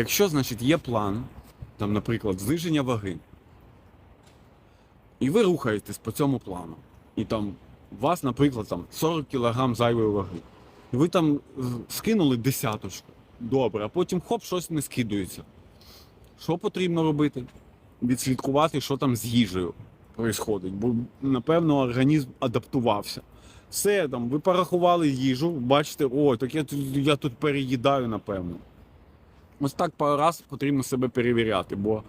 Якщо, значить, є план, там, наприклад, зниження ваги, і ви рухаєтесь по цьому плану, і там у вас, наприклад, там 40 кг зайвої ваги, і ви там скинули десяточку, добре, а потім хоп, щось не скидується. Що потрібно робити? Відслідкувати, що там з їжею відбувається, бо, напевно, організм адаптувався. Все, там, ви порахували їжу, бачите, о, так я, я тут переїдаю, напевно. Ось так пару раз потрібно себе перевіряти, бо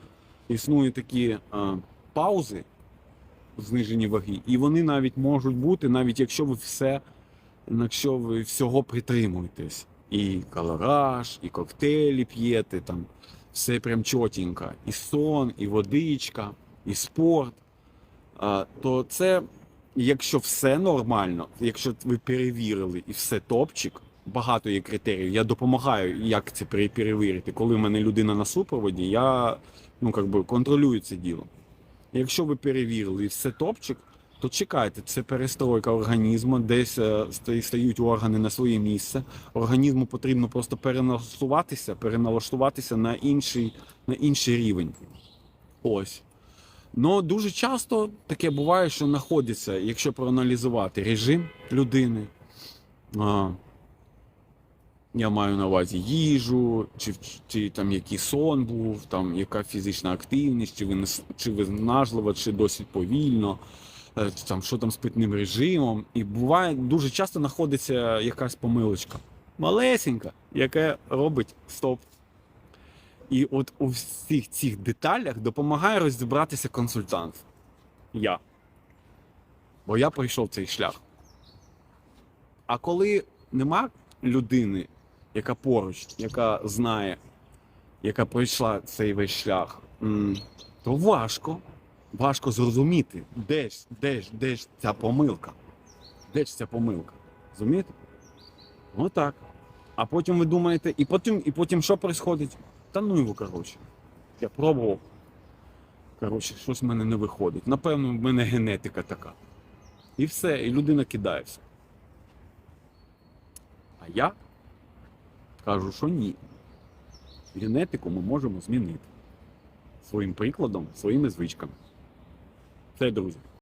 існують такі а, паузи в зниженні ваги, і вони навіть можуть бути, навіть якщо ви все, якщо ви всього притримуєтесь. І калораж, і коктейлі п'єте, там все прям чотенько. І сон, і водичка, і спорт. А, то це, якщо все нормально, якщо ви перевірили і все топчик, багато є критеріїв. Я допомагаю, як це перевірити. Коли в мене людина на супроводі, я ну, как би, контролюю це діло. Якщо ви перевірили все топчик, то чекайте, це перестройка організму, десь е, стають органи на своє місце. Організму потрібно просто переналаштуватися, переналаштуватися на інший, на інший рівень. Ось. Ну, дуже часто таке буває, що знаходиться, якщо проаналізувати режим людини, я маю на увазі їжу, чи, чи там який сон був, там яка фізична активність, чи, винес, чи виснажливо, чи досить повільно, е, там що там з питним режимом. І буває, дуже часто знаходиться якась помилочка. Малесенька, яка робить стоп. І от у всіх цих деталях допомагає розібратися консультант. Я. Бо я пройшов цей шлях. А коли нема людини, яка поруч, яка знає, яка пройшла цей весь шлях, то важко, важко зрозуміти, де ж, де ж, де ж ця помилка. Де ж ця помилка? Розумієте? Отак. А потім ви думаєте, і потім, і потім що відбувається? Та ну його, коротше. Я пробував. Коротше, щось в мене не виходить. Напевно, в мене генетика така. І все, і людина кидається. А я кажу, що ні. Генетику ми можемо змінити. Своїм прикладом, своїми звичками. Все, друзі.